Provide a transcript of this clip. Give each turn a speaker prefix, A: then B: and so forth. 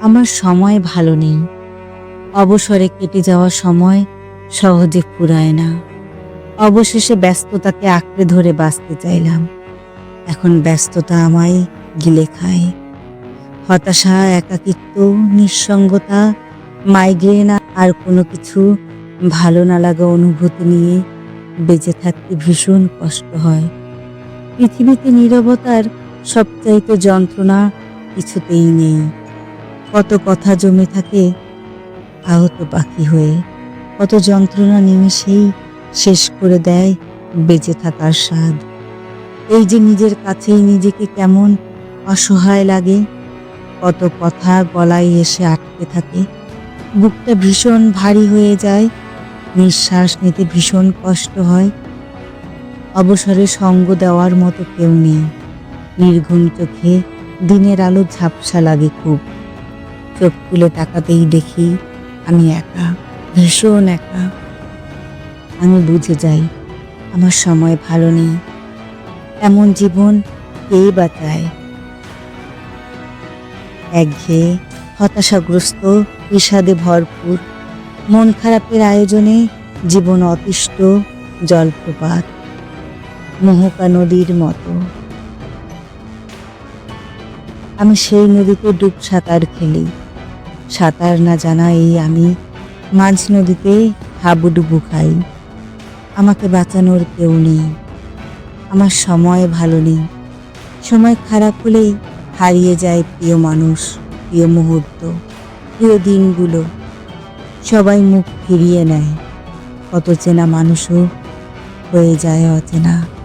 A: আমার সময় ভালো নেই। অবসরে কেটে যাওয়া সময় সহজে ফুরায় না। অবশেষে ব্যস্ততাকে আঁকড়ে ধরে বাঁচতে চাইলাম। এখন ব্যস্ততা আমায় গিলে খায়। হতাশা, একাকিত্ব, নিঃসঙ্গতা, মাইগ্রেন আর কোনো কিছু ভালো না লাগা অনুভূতি নিয়ে বেঁচে থাকতে ভীষণ কষ্ট হয়। পৃথিবীতে নীরবতার সবচাইতে যন্ত্রণা কিছুতেই নেই। কত কথা জমে থাকে, আহত পাখি হয়ে কত যন্ত্রণা নিমেষেই শেষ করে দেয় বেঁচে থাকার স্বাদ। এই যে নিজের কাছেই নিজেকে কেমন অসহায় লাগে, কত কথা গলায় এসে আটকে থাকে। বুকটা ভীষণ ভারী হয়ে যায়, নিঃশ্বাস নিতে ভীষণ কষ্ট হয়। অবসরে সঙ্গ দেওয়ার মতো কেউ নেই। নির্ঘুম চোখে দিনের আলো ঝাপসা লাগে খুব। চোখ তুলে তাকাতেই দেখি আমি একা, ভীষণ একা। আমি বুঝে যাই, আমার সময় ভালো নেই। এমন জীবন কেই বা চায়? একঘেয়ে হতাশাগ্রস্ত, বিষাদে ভরপুর, মন খারাপের আয়োজনে জীবন অতিষ্ঠ, জলপ্রপাত, মোহকা নদীর মতো। আমি সেই নদীতে ডুব সাঁতার খেলি সাঁতার না জানা এই আমি মাঝ নদীতে হাবুডুবু খাই। আমাকে বাঁচানোর কেউ নেই। আমার সময় ভালো নেই। সময় খারাপ হলেই হারিয়ে যায় প্রিয় মানুষ, প্রিয় মুহূর্ত, প্রিয় দিনগুলো। সবাই মুখ ফিরিয়ে নেয়। কত চেনা মানুষও হয়ে যায় অচেনা।